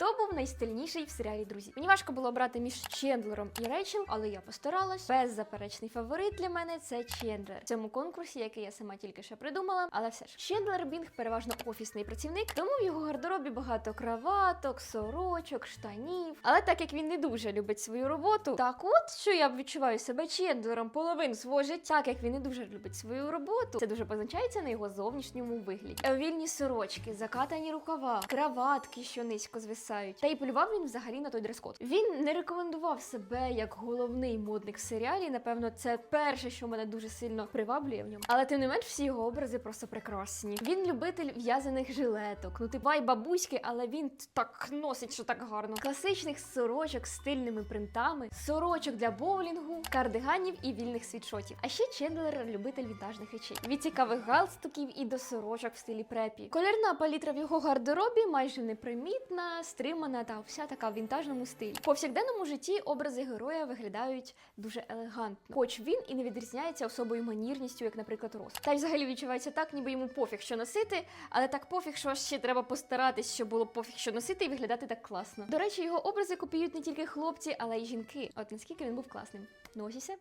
Хто був найстильніший в серіалі Друзі? Мені важко було обрати між Чендлером і Рейчел, але я постаралась. Беззаперечний фаворит для мене це Чендлер. В цьому конкурсі, який я сама тільки що придумала, але все ж Чендлер Бінг переважно офісний працівник, тому в його гардеробі багато краваток, сорочок, штанів. Але так як він не дуже любить свою роботу, так от що я відчуваю себе Чендлером половину свого життя, так як він не дуже любить свою роботу, це дуже позначається на його зовнішньому вигляді. Вільні сорочки, закатані рукава, краватки, що низько звисають. Та й полював він взагалі на той дрес-код. Він не рекомендував себе як головний модник в серіалі. Напевно, це перше, що мене дуже сильно приваблює в ньому. Але тим не менш, всі його образи просто прекрасні. Він любитель в'язаних жилеток. Ну ти бай бабуськи, але він так носить, що так гарно. Класичних сорочок з стильними принтами, сорочок для боулінгу, кардиганів і вільних світшотів. А ще Чендлер любитель вінтажних речей. Від цікавих галстуків і до сорочок в стилі препі. Колірна палітра в його гардеробі майже непримітна, стримана та вся така в вінтажному стилі. В повсякденному житті образи героя виглядають дуже елегантно, хоч він і не відрізняється особою манірністю, як, наприклад, Рос. Та й взагалі відчувається так, ніби йому пофіг, що носити, але так пофіг, що ще треба постаратись, щоб було пофіг, що носити, і виглядати так класно. До речі, його образи копіюють не тільки хлопці, але й жінки. От наскільки він був класним. Ну і все.